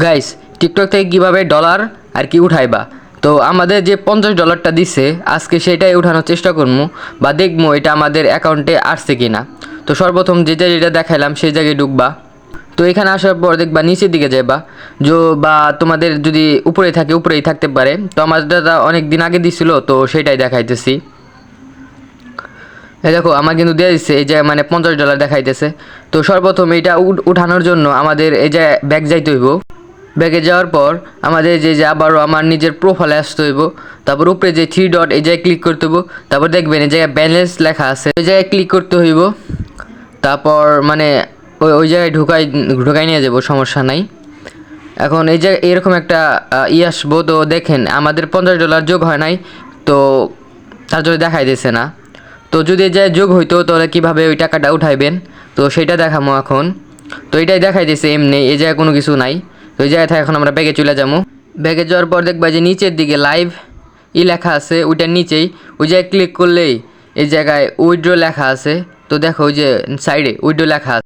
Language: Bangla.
গাইস টিকটক থেকে কীভাবে ডলার আর কি উঠাইবা? তো আমাদের যে পঞ্চাশ ডলারটা দিছে, আজকে সেটাই উঠানোর চেষ্টা করব বা দেখব এটা আমাদের অ্যাকাউন্টে আসছে কি না তো সর্বপ্রথম যে জায়গাটা দেখাইলাম, সেই জায়গায় ঢুকবা। তো এখানে আসার পর দেখবা নিচের দিকে যাইবা। যো বা তোমাদের যদি উপরে থাকে, উপরেই থাকতে পারে। তো আমার দাদা অনেক দিন আগে দিছিল, তো সেটাই দেখাইতেছি। এই দেখো, আমার কিন্তু দিয়ে দিচ্ছে এই যে মানে পঞ্চাশ ডলার দেখাইতেছে। তো সর্বপ্রথম এটা উঠ- উঠানোর জন্য আমাদের এই যে ব্যাগ যাইতে হইব। ব্যাগে যাওয়ার পর আমাদের যে যে আবারও আমার নিজের প্রোফাইলে আসতে হইব, তারপর উপরে যে থ্রি ডট এই জায়গায় ক্লিক করতে হইব, তারপর দেখবেন এই জায়গায় ব্যালেন্স লেখা আছে ওই জায়গায় ক্লিক করতে হইব, তারপর মানে ওই ওই জায়গায় ঢুকাই ঢুকাই নিয়ে যাব, সমস্যা নাই। এখন এই যে এরকম একটা ই আসব, তো দেখেন আমাদের পঞ্চাশ ডলার যোগ হয় নাই, তো তার জন্য দেখাই দিছে না। তো যদি এই জায়গায় যোগ হইতো, তাহলে কীভাবে ওই টাকাটা উঠাইবেন? তো সেটা দেখামো এখন। তো এটাই দেখাই দিছে এমনি, এই জায়গায় কোনো কিছু নাই। এই জায়গায় এখন আমরা ব্যাগে চলে যাব। ব্যাগে যাওয়ার পর দেখবা যে নিচের দিকে লাইভ ই লেখা আছে ওইটার নিচেই। ওই জায়গায় ক্লিক করলেই এই জায়গায় উইড্রো লেখা আছে। তো দেখো, ওই যে সাইডে উইড্রো লেখা আছে।